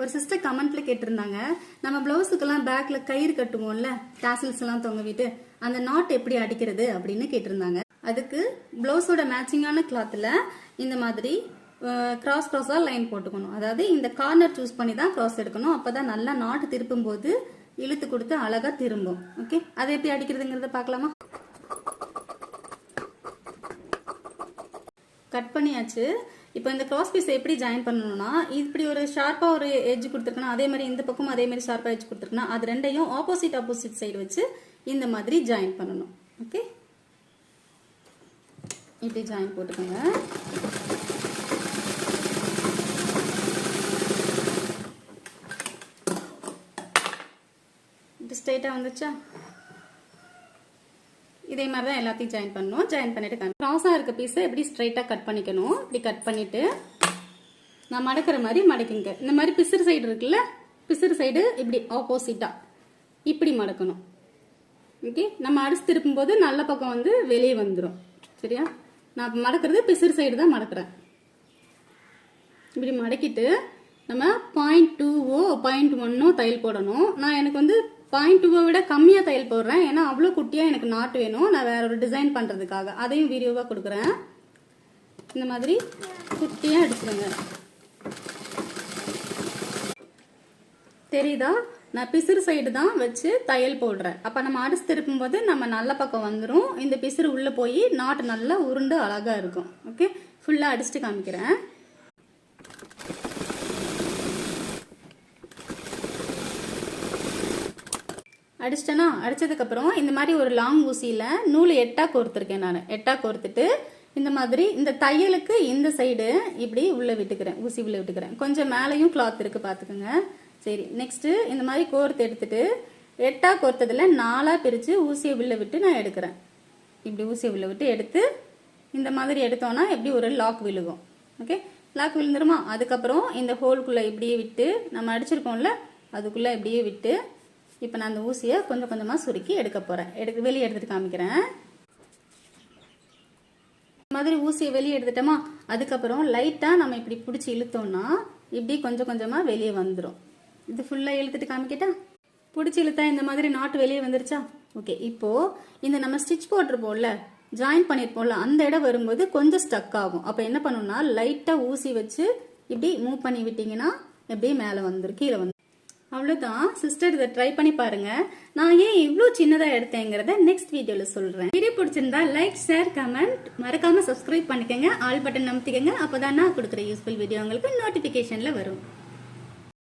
ஒரு சிஸ்டர் கமெண்ட்ல கேட்டிருந்தாங்க. நம்ம பிளவுஸுக்கெல்லாம் பேக்ல கயிறு கட்டுவோம்ல டாசல்ஸ் எல்லாம் தொங்கவிட்டு அந்த நாட் எப்படி அடிக்கிறது அப்படின்னு கேட்டிருந்தாங்க. அதுக்கு பிளவுஸோட மேட்சிங்கான கிளாத்ல இந்த மாதிரி கிராஸ் கிராஸா லைன் போட்டுக்கணும். அதாவது இந்த கார்னர் சூஸ் பண்ணி தான் கிராஸ் எடுக்கணும். அப்பதான் நல்லா நாட்டு திருப்பும் போது இழுத்து கொடுத்து அழகா திரும்பும். ஓகே அதை எப்படி அடிக்கிறதுங்கிறத பார்க்கலாமா? கட் பண்ணியாச்சு. இப்போ இந்த கிராஸ் பீஸ் எப்படி ஜாயின் பண்ணணும்னா இப்படி ஒரு ஷார்ப்பாக ஒரு எஜ் கொடுத்துருக்கணும் அதே மாதிரி இந்த பக்கம் அதே மாதிரி ஷார்ப்பாக எஜ் கொடுத்துருக்கணும் அது ரெண்டையும் ஆப்போசிட் ஆப்போசிட் சைடு வச்சு இந்த மாதிரி ஜாயின் பண்ணணும். ஓகே இப்படி ஜாயின் போட்டுக்கோங்க. இப்படி ஸ்ட்ரைட்டாக வந்துச்சா? இதே மாதிரி தான் எல்லாத்தையும் ஜாயின் பண்ணணும் ஜாயின் பண்ணிட்டு கிராஸாக இருக்க பீஸை எப்படி ஸ்ட்ரைட்டாக கட் பண்ணிக்கணும்? இப்படி கட் பண்ணிவிட்டு நான் மடக்கிற மாதிரி மடக்கிங்க. இந்த மாதிரி பிசுறு சைடு இருக்குல்ல? பிசுறு சைடு இப்படி ஆப்போசிட்டாக இப்படி மடக்கணும். ஓகே நம்ம அடிச்சு திருப்பும்போது நல்ல பக்கம் வந்து வெளியே வந்துடும் சரியா? நான் மடக்கிறது பிசுறு சைடு தான் மடக்கிறேன். இப்படி மடக்கிட்டு நம்ம பாயிண்ட் டூவோ பாயிண்ட் ஒன்னோ தையல் போடணும். நான் எனக்கு வந்து பாயிண்ட் டூவை விட கம்மியாக தையல் போடுறேன். ஏன்னா அவ்வளோ குட்டியாக எனக்கு நாட்டு வேணும். நான் வேற ஒரு டிசைன் பண்ணுறதுக்காக அதையும் வீடியோவாக கொடுக்குறேன். இந்த மாதிரி குட்டியாக அடிச்சுடுங்க தெரியுதா? நான் பிசிறு சைடு தான் வச்சு தையல் போடுறேன். அப்போ நம்ம அடிச்சு திருப்பும் போது நம்ம நல்ல பக்கம் வந்துடும் இந்த பிசிறு உள்ளே போய் நாட்டு நல்லா உருண்டு அழகாக இருக்கும். ஓகே ஃபுல்லாக அடிச்சுட்டு காமிக்கிறேன். அடிச்சிட்டேனா? அடித்ததுக்கப்புறம் இந்த மாதிரி ஒரு லாங் ஊசியில் நூல் எட்டாக கோர்த்துருக்கேன் நான். எட்டாக கோர்த்துட்டு இந்த மாதிரி இந்த தையலுக்கு இந்த சைடு இப்படி உள்ளே விட்டுக்கிறேன். ஊசி உள்ளே விட்டுக்கிறேன். கொஞ்சம் மேலேயும் கிளாத் இருக்குது பார்த்துக்கோங்க சரி நெக்ஸ்ட்டு இந்த மாதிரி கோர்த்து எடுத்துட்டு எட்டாக கோர்த்ததில் நாலாக பிரித்து ஊசியை உள்ளே விட்டு நான் எடுக்கிறேன். இப்படி ஊசியை உள்ளே விட்டு எடுத்து இந்த மாதிரி எடுத்தோன்னா எப்படி ஒரு லாக் விழுகும். ஓகே லாக் விழுந்துருமா? அதுக்கப்புறம் இந்த ஹோல்குள்ளே இப்படியே விட்டு நம்ம அடிச்சிருக்கோம்ல அதுக்குள்ளே இப்படியே விட்டு இப்போ நான் அந்த ஊசியை கொஞ்சம் கொஞ்சமாக சுருக்கி எடுக்க போகிறேன் எடுக்க வெளியே எடுத்துட்டு காமிக்கிறேன். இந்த மாதிரி ஊசியை வெளியே எடுத்துட்டோமா? அதுக்கப்புறம் லைட்டாக நம்ம இப்படி பிடிச்சி இழுத்தோம்னா இப்படி கொஞ்சம் கொஞ்சமாக வெளியே வந்துடும் இது ஃபுல்லாக இழுத்துட்டு காமிக்கிட்டா? பிடிச்சி இழுத்தா இந்த மாதிரி நாட்டு வெளியே வந்துருச்சா? ஓகே இப்போது இந்த நம்ம ஸ்டிச் போட்டிருப்போம்ல ஜாயின் பண்ணியிருப்போம்ல அந்த இடம் வரும்போது கொஞ்சம் ஸ்டக் ஆகும். அப்போ என்ன பண்ணணும்னா லைட்டாக ஊசி வச்சு இப்படி மூவ் பண்ணி விட்டிங்கன்னா எப்படியே மேலே வந்துடும் கீழே வந்து அவ்வளோதான் சிஸ்டர் இதை ட்ரை பண்ணி பாருங்க. நான் ஏன் இவ்வளோ சின்னதாக எடுத்தேங்கிறத நெக்ஸ்ட் வீடியோவில் சொல்கிறேன் வீடியோ பிடிச்சிருந்தா லைக் ஷேர் கமெண்ட் மறக்காமல் சப்ஸ்கிரைப் பண்ணிக்கோங்க. ஆல் பட்டன் நம்பிக்கங்க அப்போ தான் நான் கொடுக்குற யூஸ்ஃபுல் வீடியோ உங்களுக்கு நோட்டிஃபிகேஷனில் வரும்.